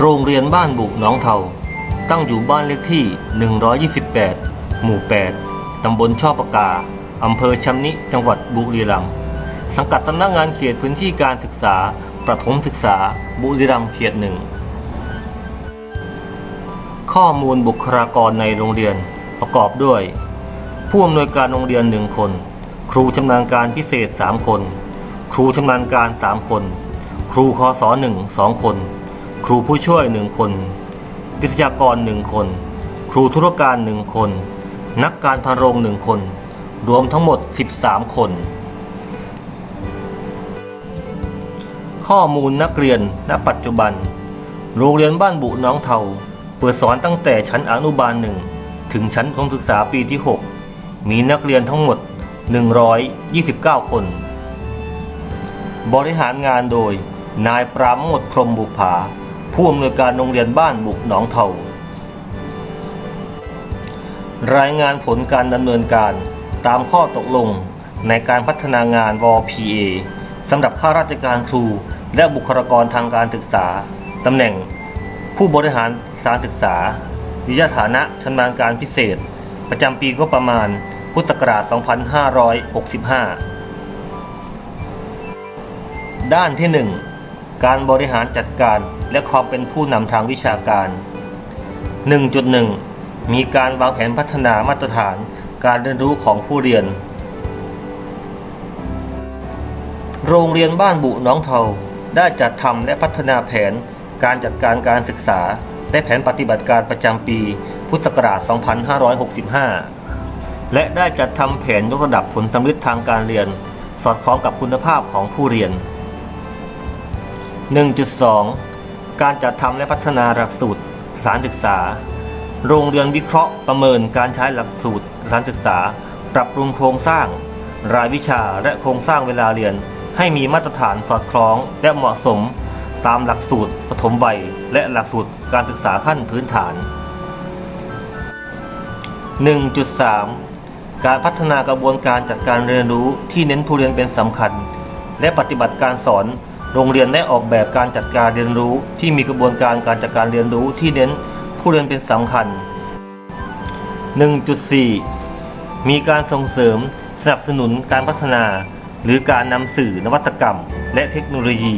โรงเรียนบ้านบุหนองเทาตั้งอยู่บ้านเลขที่ 128 หมู่ 8 ตำบลช่อปากกา อำเภอชำนิ จังหวัดบุรีรัมย์ สังกัดสำนักงานเขตพื้นที่การศึกษา ประถมศึกษา บุรีรัมย์เขตหนึ่ง ข้อมูลบุคลากรในโรงเรียนประกอบด้วย ผู้อำนวยการโรงเรียนหนึ่งคน ครูชำนาญการพิเศษ 3 คน ครูชำนาญการ 3 คน ครูคอสอหนึ่งสองคน ครูผู้ช่วยหนึ่งคน วิทยากรหนึ่งคน ครูธุรการหนึ่งคน นักการพานโรงหนึ่งคน รวมทั้งหมด 13 คน ข้อมูลนักเรียนณปัจจุบัน โรงเรียนบ้านบุน้องเทา เปิดสอนตั้งแต่ชั้นอนุบาลหนึ่งถึงชั้นประถมศึกษาปีที่ 6 มีนักเรียนทั้งหมด 129 คน บริหารงานโดยนายปราโมทพรหมบุภา ผู้อำนวยการโรงเรียนบ้านบุกหนองเทารายงานผลการดำเนินการตามข้อตกลงในการพัฒนางานว PA สำหรับข้าราชการครู และบุคลากรทางการศึกษาตำแหน่ง ผู้บริหารสานศึกษาวิทยาฐานะชำนาญการพิเศษ ประจำปีก็ประมาณพุทธศักราช 2565 ด้านที่ 1 การบริหารจัดการ และความเป็นผู้นำทางวิชาการ 1.1 มีการวางแผนพัฒนามาตรฐานการเรียนรู้ของผู้เรียน โรงเรียนบ้านบุน้องเทาได้จัดทำและพัฒนาแผนการจัดการการศึกษา และแผนปฏิบัติการประจำปี พุทธศักราช 2565 และได้จัดทำแผนยกระดับผลสำเร็จทางการเรียน สอดคล้องกับคุณภาพของผู้เรียน 1.2 การจัดทำและพัฒนาหลักสูตรสานศึกษา โรงเรียนวิเคราะห์ประเมินการใช้หลักสูตรสานศึกษา ปรับปรุงโครงสร้าง รายวิชาและโครงสร้างเวลาเรียน ให้มีมาตรฐานสอดคล้องและเหมาะสม ตามหลักสูตรปฐมวัยและหลักสูตรการศึกษาขั้นพื้นฐาน 1.3 การพัฒนากระบวนการจัดการเรียนรู้ที่เน้นผู้เรียนเป็นสำคัญ และปฏิบัติการสอน โรงเรียนได้ออกแบบการจัดการเรียนรู้ที่มีกระบวนการการจัดการเรียนรู้ที่เน้นผู้เรียนเป็นสำคัญ 1.4 มีการส่งเสริมสนับสนุนการพัฒนา หรือการนำสื่อนวัตกรรม และเทคโนโลยี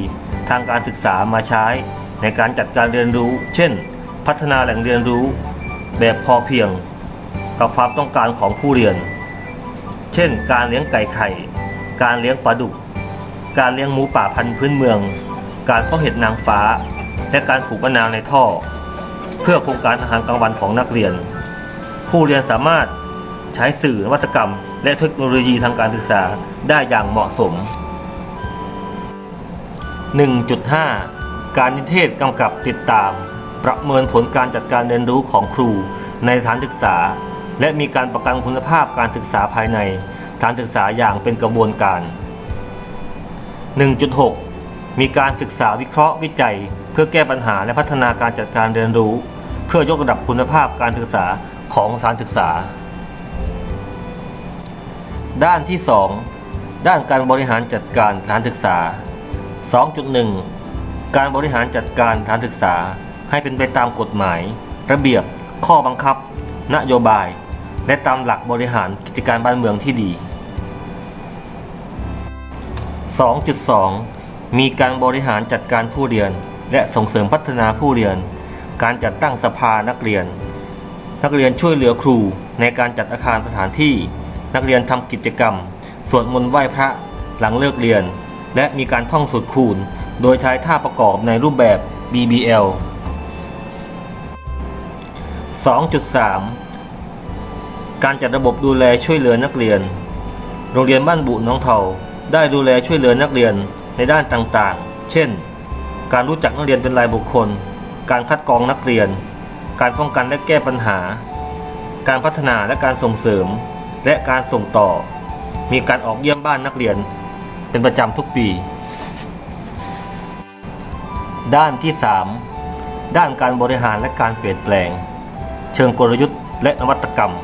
ทางการศึกษามาใช้ ในการจัดการเรียนรู้ เช่น พัฒนาแหล่งเรียนรู้ แบบพอเพียง กับความต้องการของผู้เรียน เช่น การเลี้ยงไก่ไข่ การเลี้ยงปลาดุก การเลี้ยงหมูป่าพันธุ์พื้นเมือง การเพาะเห็ดนางฟ้า และการปลูกมะนาวในท่อ เพื่อโครงการอาหารกลางวันของนักเรียน ผู้เรียนสามารถใช้สื่อนวัตกรรม และเทคโนโลยีทางการศึกษาได้อย่างเหมาะสม 1.5 การนิเทศกำกับติดตาม ประเมินผลการจัดการเรียนรู้ของครูในสถานศึกษา และมีการประกันคุณภาพการศึกษาภายในสถานศึกษาอย่างเป็นกระบวนการ 1.6 มีการศึกษาวิเคราะห์วิจัย เพื่อแก้ปัญหาและพัฒนาการจัดการเรียนรู้ เพื่อยกระดับคุณภาพการศึกษาของสถานศึกษา ด้านที่ 2 ด้านการบริหารจัดการสถานศึกษา 2.1 การบริหารจัดการสถานศึกษาให้เป็นไปตามกฎหมาย ระเบียบ ข้อบังคับ นโยบาย และตามหลักบริหารกิจการบ้านเมืองที่ดี 2.2 มีการบริหารจัดการผู้เรียน และส่งเสริมพัฒนาผู้เรียน การจัดตั้งสภานักเรียน นักเรียนช่วยเหลือครูในการจัดอาคารสถานที่ นักเรียนทำกิจกรรม สวดมนต์ไหว้พระหลังเลิกเรียน และมีการท่องสูตรคูณ โดยใช้ท่าประกอบในรูปแบบ BBL 2.3 การจัดระบบดูแลช่วยเหลือนักเรียน โรงเรียนบ้านบุน้องเทา ได้ดูแลช่วยเหลือนักเรียนในด้านต่างๆ เช่น การรู้จักนักเรียนเป็นรายบุคคล การคัดกรองนักเรียน การป้องกันและแก้ปัญหา การพัฒนาและการส่งเสริม และการส่งต่อ มีการออกเยี่ยมบ้านนักเรียน เป็นประจำทุกปี ด้านที่ 3 ด้านการบริหารและการเปลี่ยนแปลง เชิงกลยุทธ์และนวัตกรรม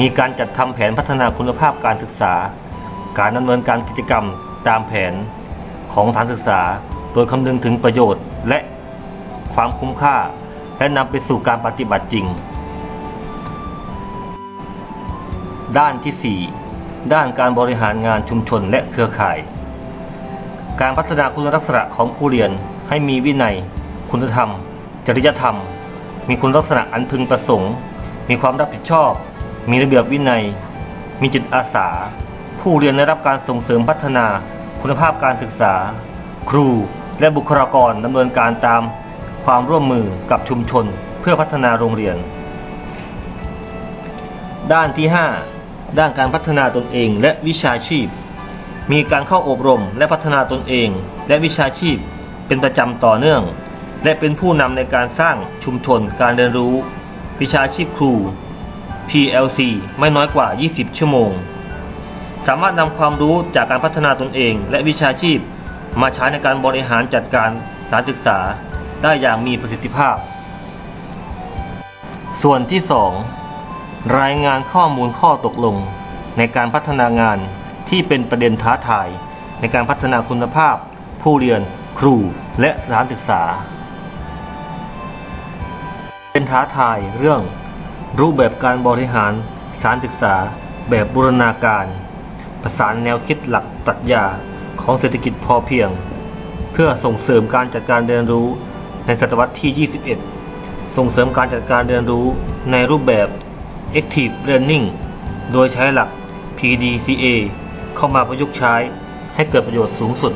มีการจัดทำแผนพัฒนาคุณภาพการศึกษา การดำเนินการกิจกรรมตามแผนของสถานศึกษา โดยคำนึงถึงประโยชน์และความคุ้มค่า และนำไปสู่การปฏิบัติจริง ด้านที่ 4 ด้านการบริหารงานชุมชนและเครือข่าย การพัฒนาคุณลักษณะของผู้เรียนให้มีวินัย คุณธรรม จริยธรรม มีคุณลักษณะอันพึงประสงค์ มีความรับผิดชอบ มีระเบียบวินัย มีจิตอาสา ผู้เรียนได้รับการส่งเสริมพัฒนาคุณภาพการศึกษา ครูและบุคลากรดำเนินการตามความร่วมมือกับชุมชนเพื่อพัฒนาโรงเรียน ด้านที่ 5 ด้านการพัฒนาตนเองและวิชาชีพ มีการเข้าอบรมและพัฒนาตนเอง และวิชาชีพเป็นประจำต่อเนื่อง และเป็นผู้นำในการสร้างชุมชนการเรียนรู้ วิชาชีพครู PLC ไม่น้อยกว่า 20 ชั่วโมง สามารถนำความรู้จากการพัฒนาตนเอง และวิชาชีพ มาใช้ในการบริหารจัดการสถานศึกษาได้อย่างมีประสิทธิภาพ ส่วนที่ 2 รายงานข้อมูลข้อตกลง ในการพัฒนางานที่เป็นประเด็นท้าทาย ในการพัฒนาคุณภาพ ผู้เรียน ครู และสถานศึกษา เป็นท้าทายเรื่อง รูปแบบการบริหารสถานศึกษาแบบบูรณาการ ประสานแนวคิดหลักปรัชญาของเศรษฐกิจพอเพียง เพื่อส่งเสริมการจัดการเรียนรู้ในศตวรรษที่ 21 ส่งเสริมการจัดการเรียนรู้ในรูปแบบ Active Learning โดยใช้หลัก PDCA เข้ามาประยุกต์ใช้ให้เกิดประโยชน์สูงสุด